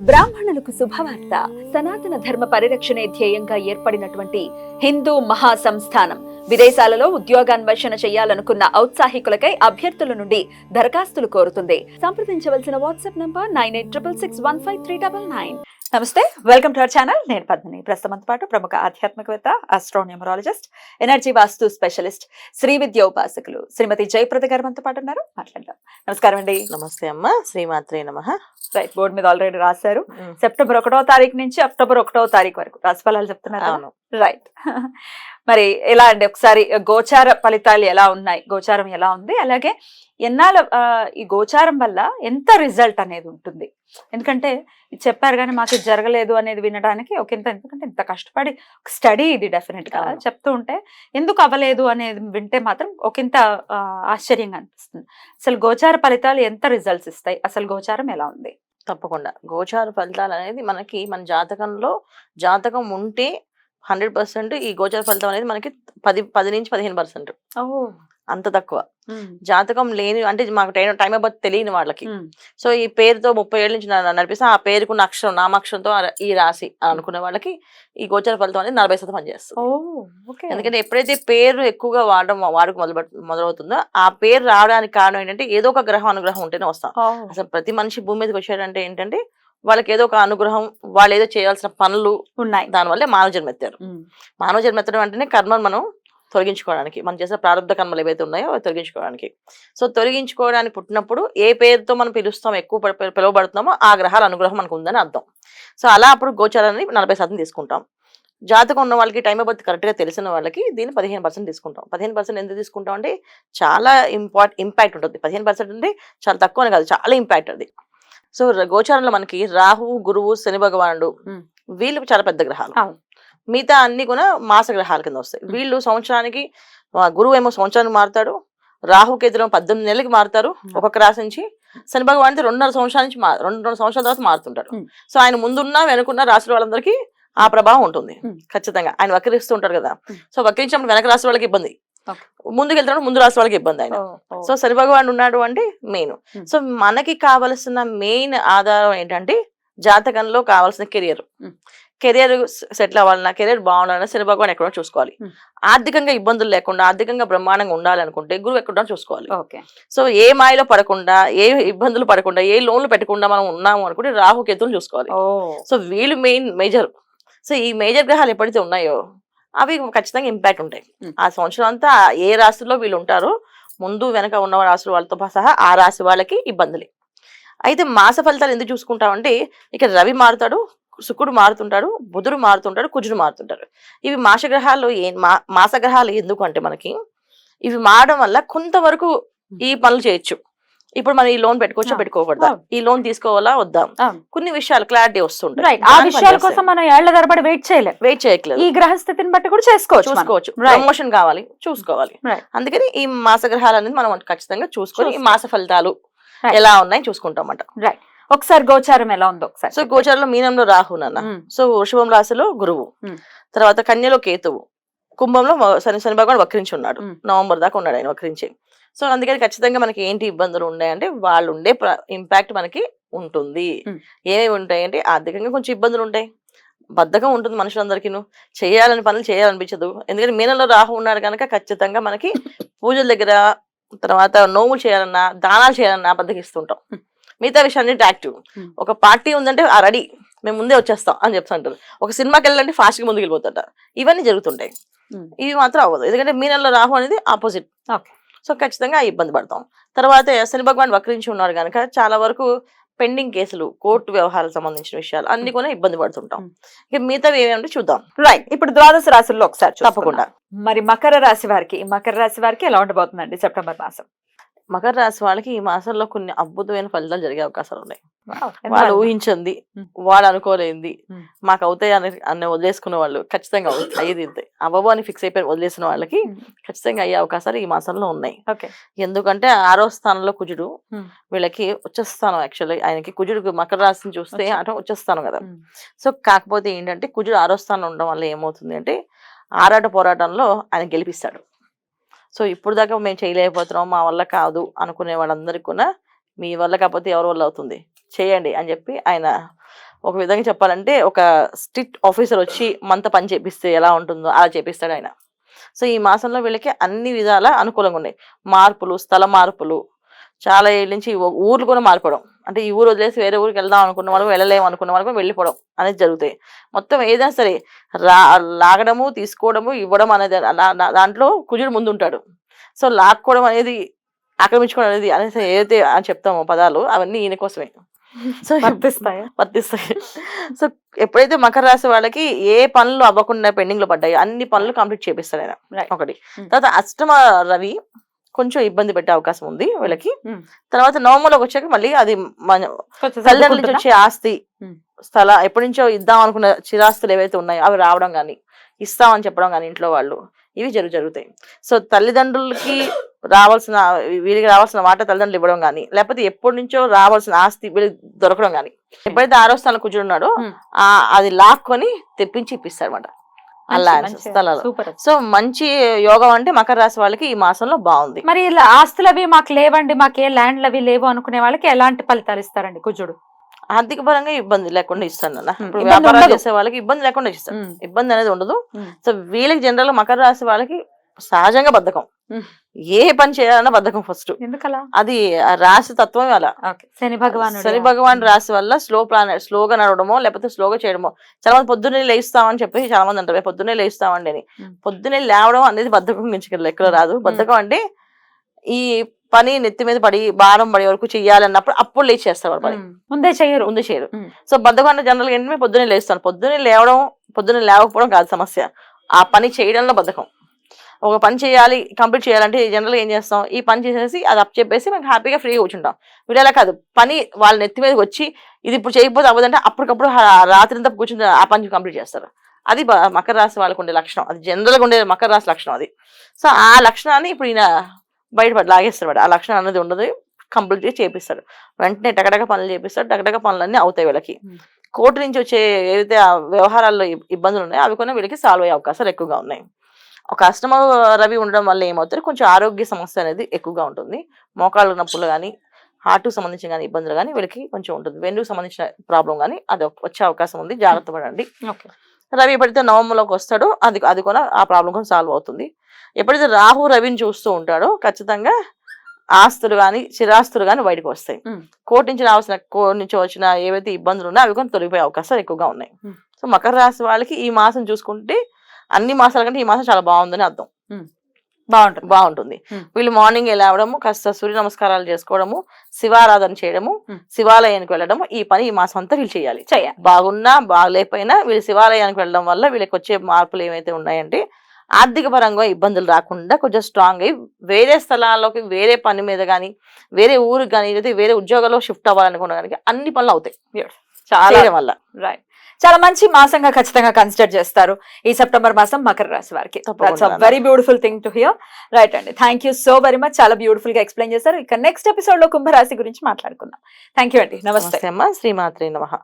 బ్రాహ్మణులకు శుభవార్త. సనాతన ధర్మ పరిరక్షణే ధ్యేయంగా ఏర్పడినటువంటి హిందూ మహాసంస్థానం. విదేశాలలో ఉద్యోగాన్వేషణ చేయాలనుకున్న ఔత్సాహికులకై అభ్యర్థుల నుండి దరఖాస్తులు కోరుతుంది. సంప్రదించవలసిన WhatsApp number nine eight triple six one five three double nine. నమస్తే వెల్కమ్ టు అవర్ ఛానల్. నేను పద్మిని. ప్రస్తుతం పాటు ప్రముఖ ఆధ్యాత్మికవేత్త astronumerologist energy vastu specialist Shri Vidya ఉపాసకులు శ్రీమతి జయప్రద గారు మనతో పాటు ఉన్నారు. మాట్లాడదాం. నమస్కారం అండి. నమస్తే అమ్మ. శ్రీమాత్రే నమ. రైట్ బోర్డు మీద ఆల్రెడీ రాశారు. సెప్టెంబర్ ఒకటో తారీఖు నుంచి అక్టోబర్ ఒకటో తారీఖు వరకు. రాశిఫలాలు చెప్తున్నారు రైట్. మరి ఎలా అండి? ఒకసారి గోచార ఫలితాలు ఎలా ఉన్నాయి? గోచారం ఎలా ఉంది? అలాగే ఎన్నాళ్ళ ఆ, ఈ గోచారం వల్ల ఎంత రిజల్ట్ అనేది ఉంటుంది? ఎందుకంటే చెప్పారు కానీ మాకు జరగలేదు అనేది వినడానికి ఒక ఇంత ఎందుకంటే ఇంత కష్టపడి స్టడీ ఇది డెఫినెట్గా అవును. చెప్తూ ఉంటే ఎందుకు అవ్వలేదు అనేది వింటే మాత్రం ఒకంత ఆశ్చర్యంగా అనిపిస్తుంది. అసలు గోచార ఫలితాలు ఎంత రిజల్ట్స్ ఇస్తాయి? అసలు గోచారం ఎలా ఉంది? తప్పకుండా. గోచార ఫలితాలు అనేది మనకి మన జాతకంలో జాతకం ఉంటే హండ్రెడ్ పర్సెంట్ ఈ గోచార ఫలితం అనేది మనకి పది పది నుంచి పదిహేను పర్సెంట్. అంత తక్కువ. జాతకం లేని అంటే మాకు టైం టైం అబౌట్ తెలియని వాళ్ళకి. సో ఈ పేరుతో ముప్పై ఏళ్ళ నుంచి నడిపిస్తే ఆ పేరుకున్న అక్షరం నామాక్షరంతో ఈ రాశి అని అనుకునే వాళ్ళకి ఈ గోచార ఫలితం అనేది నలభై శాతం పనిచేస్తుంది. ఎందుకంటే ఎప్పుడైతే పేరు ఎక్కువగా వాడడం వాడుకు మొదలు మొదలవుతుందో ఆ పేరు రావడానికి కారణం ఏంటంటే ఏదో ఒక గ్రహం అనుగ్రహం ఉంటేనే వస్తాం. అసలు ప్రతి మనిషి భూమి మీదకి వచ్చాడంటే ఏంటంటే వాళ్ళకి ఏదో ఒక అనుగ్రహం వాళ్ళు ఏదో చేయాల్సిన పనులు ఉన్నాయి. దానివల్లే మానవ జన్మ ఎత్తారు. మానవ జన్మ ఎత్తడం అంటేనే కర్మను మనం తొలగించుకోవడానికి మనం చేసే ప్రారంభ కర్మలు ఏవైతే ఉన్నాయో అవి తొలగించుకోవడానికి. సో తొలగించుకోవడానికి పుట్టినప్పుడు ఏ పేరుతో మనం పిలుస్తాం ఎక్కువ పిలువబడుతున్నామో ఆ గ్రహాల అనుగ్రహం మనకు ఉందని అర్థం. సో అలా అప్పుడు గోచారాన్ని నలభై శాతం తీసుకుంటాం. జాతకం ఉన్న వాళ్ళకి టైం బర్త్ కరెక్ట్గా తెలిసిన వాళ్ళకి దీన్ని పదిహేను పర్సెంట్ తీసుకుంటాం. పదిహేను పర్సెంట్ ఎందుకు తీసుకుంటాం అంటే చాలా ఇంపార్ట్ ఇంపాక్ట్ ఉంటుంది. పదిహేను పర్సెంట్ అంటే చాలా తక్కువనే కాదు చాలా ఇంపాక్ట్ అది. సో గోచారంలో మనకి రాహు గురువు శని భగవానుడు. వీళ్ళు చాలా పెద్ద గ్రహాలు. మిగతా అన్ని కూడా మాస గ్రహాల కింద వస్తాయి. వీళ్ళు సంవత్సరానికి గురువు ఏమో సంవత్సరానికి మారుతాడు రాహు కేతులు పద్దెనిమిది నెలలకి మారుతారు. ఒక్కొక్క రాశి నుంచి శని భగవాన్ రెండున్నర సంవత్సరాల నుంచి రెండు రెండు సంవత్సరాల తర్వాత మారుతుంటాడు. సో ఆయన ముందున్న వెనుకున్న రాశుల వాళ్ళందరికీ ఆ ప్రభావం ఉంటుంది. ఖచ్చితంగా ఆయన వక్రిస్తూ ఉంటారు కదా. సో వక్రించినప్పుడు వెనక రాశి వాళ్ళకి ఇబ్బంది. ముందుకు వెళ్తున్నప్పుడు ముందు రాశి వాళ్ళకి ఇబ్బంది ఆయన సో శని భగవాన్ ఉన్నాడు అంటే మెయిన్. సో మనకి కావలసిన మెయిన్ ఆధారం ఏంటంటే జాతకంలో కావాల్సిన కెరియర్. కెరియర్ సెటిల్ అవ్వాలన్నా కెరియర్ బాగుండాలన్నా శని భగవాన్ ఎక్కడో చూసుకోవాలి. ఆర్థికంగా ఇబ్బందులు లేకుండా ఆర్థికంగా బ్రహ్మాండంగా ఉండాలనుకుంటే గురువు ఎక్కడో చూసుకోవాలి. ఓకే. సో ఏ మాయలో పడకుండా ఏ ఇబ్బందులు పడకుండా ఏ లోన్లు పెట్టకుండా మనం ఉన్నాము అనుకుంటే రాహు కేతువులు చూసుకోవాలి. సో వీళ్ళు మెయిన్ మేజర్. సో ఈ మేజర్ గ్రహాలు ఎప్పుడైతే ఉన్నాయో అవి ఖచ్చితంగా ఇంపాక్ట్ ఉంటాయి. ఆ సంవత్సరం అంతా ఏ రాశిలో వీళ్ళు ఉంటారో ముందు వెనక ఉన్న రాశుల వాళ్ళతో సహా ఆ రాశి వాళ్ళకి ఇబ్బందులే. అయితే మాస ఫలితాలు ఎందుకు చూసుకుంటామంటే ఇక్కడ రవి మారుతాడు శుక్రుడు మారుతుంటాడు బుధుడు మారుతుంటాడు కుజుడు మారుతుంటాడు ఇవి మాస గ్రహాలు ఏ మా- మాస గ్రహాలు ఎందుకు అంటే మనకి ఇవి మారడం వల్ల కొంతవరకు ఈ పనులు చేయొచ్చు. ఇప్పుడు మనం ఈ లోన్ పెట్టుకోవచ్చా? పెట్టుకోకూడదా. ఈ లోన్ తీసుకోవాలా? వద్దా. కొన్ని విషయాలు క్లారిటీ వస్తుంటాయి. రైట్ ఆ విషయాల కోసం మనం ఏళ్ళ తరబడి వెయిట్ చేయలేం. వెయిట్ చేయట్లేదు. ఈ గ్రహస్థితిని బట్టి కూడా చేసుకోవచ్చు. చూసుకోవచ్చు. ప్రమోషన్ కావాలి. చూసుకోవాలి. అందుకని ఈ మాస గ్రహాలు అనేది మనం ఖచ్చితంగా చూసుకొని ఈ మాస ఫలితాలు. ఎలా ఉన్నాయి చూసుకుంటాం రైట్ ఒకసారి గోచారం ఎలా ఉందో ఒకసారి సో గోచారంలో మీనంలో రాహు నాన్న. ఉమ్, సో వృషభం రాశిలో గురువు. Hmm. తర్వాత కన్యలో కేతువు. కుంభంలో శని శని భగవాన్ వక్రించి ఉన్నాడు Hmm. నవంబర్ దాకా ఉన్నాడు ఆయన వక్రించి. సో అందుకని ఖచ్చితంగా మనకి ఏంటి ఇబ్బందులు ఉన్నాయంటే వాళ్ళు ఉండే ఇంపాక్ట్ మనకి ఉంటుంది. ఏమేమి ఉంటాయి అంటే ఆర్థికంగా కొంచెం ఇబ్బందులు ఉంటాయి. బద్ధకం ఉంటుంది మనుషులందరికీ చేయాలని పనులు చేయాలనిపించదు. ఎందుకంటే మీనంలో రాహు ఉన్నాడు కనుక ఖచ్చితంగా మనకి పూజల దగ్గర తర్వాత నోములు చేయాలన్నా దానాలు చేయాలన్నా బద్దకిస్తుంటాం. మిగతా విషయాన్ని యాక్టివ్. ఒక పార్టీ ఉందంటే ఆ రెడీ. మేము ముందే వచ్చేస్తాం అని చెప్తుంటారు. ఒక సినిమాకి వెళ్ళాలంటే ఫాస్ట్గా ముందుకు వెళ్ళిపోతుంటారు ఇవన్నీ జరుగుతుంటాయి. ఇవి మాత్రం అవ్వదు. ఎందుకంటే మీనంలో రాహు అనేది ఆపోజిట్. Okay. సో ఖచ్చితంగా ఇబ్బంది పడతాం. తర్వాత శని భగవాన్ వక్రించి ఉన్నారు కనుక చాలా వరకు పెండింగ్ కేసులు కోర్టు వ్యవహారాలకు సంబంధించిన విషయాలు అన్ని కూడా ఇబ్బంది పడుతుంటాం. ఇక మిగతావి ఏమేమంటే చూద్దాం. రైట్ ఇప్పుడు ద్వాదశ రాశుల్లో ఒకసారి. తప్పకుండా. మరి మకర రాశి వారికి ఈ మకర రాశి వారికి ఎలా ఉండబోతుందండి సెప్టెంబర్ మాసం? మకర రాశి వాళ్ళకి ఈ మాసంలో కొన్ని అద్భుతమైన ఫలితాలు జరిగే అవకాశాలు ఉన్నాయి. వాళ్ళు ఊహించింది. వాళ్ళు అనుకోలేంది. మాకు అవుతాయి అని అన్న వదిలేసుకున్న వాళ్ళు ఖచ్చితంగా అయ్యేది ఇంతే అవ్వవు అని ఫిక్స్ అయిపోయి వదిలేసిన వాళ్ళకి. ఖచ్చితంగా అయ్యే అవకాశాలు ఈ మాసంలో ఉన్నాయి ఓకే ఎందుకంటే ఆరో స్థానంలో కుజుడు. వీళ్ళకి వచ్చేస్తాను యాక్చువల్లీ ఆయనకి కుజుడు మకర రాశిని చూస్తే అంటే వచ్చేస్తాను కదా. సో కాకపోతే ఏంటంటే కుజుడు ఆరో స్థానం ఉండడం వల్ల ఏమవుతుంది అంటే ఆరాట పోరాటంలో ఆయన గెలిపిస్తాడు సో ఇప్పుడు దాకా మేము చేయలేకపోతున్నాం మా వల్ల కాదు అనుకునే వాళ్ళందరికీ కూడా మీ వల్ల కాకపోతే ఎవరి వల్ల అవుతుంది? చేయండి అని చెప్పి ఆయన ఒక విధంగా చెప్పాలంటే ఒక స్ట్రిక్ట్ ఆఫీసర్ వచ్చి మంత పని చేపిస్తే ఎలా ఉంటుందో అలా చేపిస్తాడు ఆయన. సో ఈ మాసంలో వీళ్ళకి అన్ని విధాల అనుకూలంగా ఉన్నాయి. మార్పులు స్థల మార్పులు చాలా ఏళ్ళ నుంచి ఊర్లు కూడా మారిపోవడం. అంటే ఈ ఊరు వదిలేసి వేరే ఊరికి వెళ్దాం అనుకున్న వాళ్ళు వెళ్ళలేము అనుకున్న వాళ్ళు కూడా వెళ్ళిపోవడం అనేది జరుగుతాయి. మొత్తం ఏదైనా సరే రా లాగడము తీసుకోవడము ఇవ్వడం అనేది దాంట్లో కుజుడు ముందు ఉంటాడు సో లాక్కోవడం అనేది ఆక్రమించుకోవడం అనేది అనేది ఏదైతే అని చెప్తామో పదాలు అవన్నీ ఈయన కోసమే. సో వర్తిస్తాయా? వర్తిస్తాయి. సో ఎప్పుడైతే మకర రాశి వాళ్ళకి ఏ పనులు అవ్వకుండా పెండింగ్లో పడ్డాయో అన్ని పనులు కంప్లీట్ చేపిస్తారు ఆయన. ఒకటి. Hmm. తర్వాత అష్టమ రవి కొంచెం ఇబ్బంది పెట్టే అవకాశం ఉంది వీళ్ళకి. తర్వాత నవంబర్లోకి వచ్చాక మళ్ళీ అది తల్లిదండ్రుల నుంచి? వచ్చే ఆస్తి. స్థల ఎప్పటి నుంచో ఇద్దాం అనుకున్న చిరాస్తులు ఏవైతే ఉన్నాయో అవి రావడం కానీ ఇస్తామని చెప్పడం కానీ ఇంట్లో వాళ్ళు ఇవి జరుగు జరుగుతాయి సో తల్లిదండ్రులకి రావాల్సిన వీరికి రావాల్సిన మాట తల్లిదండ్రులు ఇవ్వడం కానీ లేకపోతే ఎప్పటి నుంచో రావాల్సిన ఆస్తి వీళ్ళకి దొరకడం కానీ ఎప్పుడైతే ఆరో స్థానంలో కూర్చుని ఉన్నాడో. ఆ అది లాక్కొని తెప్పించి ఇప్పిస్తారు అనమాట అలా స్థలాలు సూపర్ సో మంచి యోగం అంటే మకర రాశి వాళ్ళకి ఈ మాసంలో బాగుంది మరి ఇలా ఆస్తులు అవి మాకు లేవండి మాకు ఏ ల్యాండ్లు అవి లేవు అనుకునే వాళ్ళకి ఎలాంటి ఫలితాలు ఇస్తారండి కుజుడు ఆర్థిక పరంగా ఇబ్బంది లేకుండా ఇస్తాను. ఇప్పుడు వ్యాపారాలు. చేసే వాళ్ళకి ఇబ్బంది లేకుండా ఇస్తాను. ఇబ్బంది అనేది ఉండదు. సో వీళ్ళకి జనరల్ మకర రాశి వాళ్ళకి సహజంగా బద్ధకం. ఏ పని చేయాలన్నా బద్ధకం ఫస్ట్ ఎందుకలా? అది రాశి తత్వం అలా. శని భగవానుడు. శని భగవాన్ రాశి వల్ల స్లో ప్లాన్ స్లోగా నడవడమో లేకపోతే స్లోగా చేయడమో. చాలా మంది పొద్దున్నే లేస్తామని చెప్పి చాలా మంది అంటారు. "ఏ, పొద్దున్నే లేస్తామండి అని. పొద్దున్నే లేవడం అనేది బద్ధకం నుంచి లెక్కలో రాదు. బద్ధకం అంటే ఈ పని నెత్తి మీద పడి భారం పడే వరకు చెయ్యాలన్నప్పుడు అప్పుడు లేచి చేస్తారు వాళ్ళ పని. ముందే చెయ్యరు ముందు చేయరు. సో బద్ధకం అంటే జనరల్ ఏంటంటే పొద్దున్నే లేస్తాను. పొద్దున్నే లేవడం పొద్దున్నే లేవకపోవడం కాదు సమస్య. ఆ పని చేయడంలో బద్ధకం. ఒక పని చేయాలి కంప్లీట్ చేయాలంటే జనరల్గా ఏం చేస్తాం? ఈ పని చేసేసి అది అప్ చెప్పేసి మేము హ్యాపీగా ఫ్రీగా కూర్చుంటాం. అలా కాదు. పని వాళ్ళ నెత్తి మీదకి వచ్చి ఇది ఇప్పుడు చేయకపోతే అవ్వదంటే అప్పటికప్పుడు రాత్రి కూర్చుని ఆ పని కంప్లీట్ చేస్తారు. అది మకర రాశి వాళ్ళకు ఉండే లక్షణం. అది జనరల్గా ఉండే మకర రాశి లక్షణం అది. సో ఆ లక్షణాన్ని ఇప్పుడు ఈయన బయటపడి లాగేస్తాడు వాడు. ఆ లక్షణం అనేది ఉండదు. కంప్లీట్గా చేపిస్తాడు వెంటనే టకటక పనులు చేపిస్తాడు టకటక పనులన్నీ అవుతాయి వీళ్ళకి. కోర్టు నుంచి వచ్చే ఏదైతే ఆ వ్యవహారాల్లో ఇబ్- ఇబ్బందులు ఉన్నాయో అవి కూడా వీళ్ళకి సాల్వ్ అయ్యే అవకాశాలు ఎక్కువగా ఉన్నాయి. ఒక అష్టమ రవి ఉండడం వల్ల ఏమవుతుంది? కొంచెం ఆరోగ్య సమస్య అనేది ఎక్కువగా ఉంటుంది. మోకాళ్ళ నొప్పులు కానీ హార్ట్కి సంబంధించిన కానీ ఇబ్బందులు కానీ వీళ్ళకి కొంచెం ఉంటుంది. వెన్నుకు సంబంధించిన ప్రాబ్లం కానీ అది వచ్చే అవకాశం ఉంది. జాగ్రత్త పడండి. రవి ఎప్పుడైతే నవంబర్లోకి వస్తాడో అది అది కూడా ఆ ప్రాబ్లం కూడా సాల్వ్ అవుతుంది. ఎప్పుడైతే రాహు రవిని చూస్తూ ఉంటాడో ఖచ్చితంగా ఆస్తులు కానీ చిరాస్తులు కానీ బయటకు వస్తాయి. కోర్టు నుంచి రావాల్సిన కోర్టు నుంచి వచ్చిన ఏవైతే ఇబ్బందులు ఉన్నాయో అవి కూడా తొలగిపోయే అవకాశాలు ఎక్కువగా ఉన్నాయి. సో మకర రాశి వాళ్ళకి ఈ మాసం చూసుకుంటే అన్ని మాసాల కంటే ఈ మాసం చాలా బాగుందని అర్థం. బాగుంటుంది. బాగుంటుంది. వీళ్ళు మార్నింగ్ లేవడము కాస్త సూర్య నమస్కారాలు చేసుకోవడము శివారాధన చేయడము. శివాలయానికి వెళ్ళడము ఈ పని ఈ మాసం అంతా వీళ్ళు చేయాలి. చెయ్యాలి బాగున్నా బాగలేకపోయినా వీళ్ళు శివాలయానికి వెళ్ళడం వల్ల వీళ్ళకి వచ్చే మార్పులు ఏమైతే ఉన్నాయంటే ఆర్థిక పరంగా ఇబ్బందులు రాకుండా కొంచెం స్ట్రాంగ్ అయ్యి వేరే స్థలాల్లోకి వేరే పని మీద కానీ వేరే ఊరికి కానీ లేదా వేరే ఉద్యోగాల్లో షిఫ్ట్ అవ్వాలనుకున్న కానీ అన్ని పనులు అవుతాయి. చాలా వల్ల. రైట్ చాలా మంచి మాసంగా ఖచ్చితంగా కన్సిడర్ చేస్తారు. ఈ సెప్టెంబర్ మాసం మకర రాశి వారికి. Very beautiful thing to hear right అండి. Thank you so very much చాలా బ్యూటిఫుల్గా ఎక్స్ప్లెయిన్ చేశారు. ఇక నెక్స్ట్ ఎపిసోడ్లో కుంభరాశి గురించి మాట్లాడుకుందాం. థ్యాంక్ యూ అండి. నమస్తే. నమస్తే అమ్మ. శ్రీమాత్రి నమః.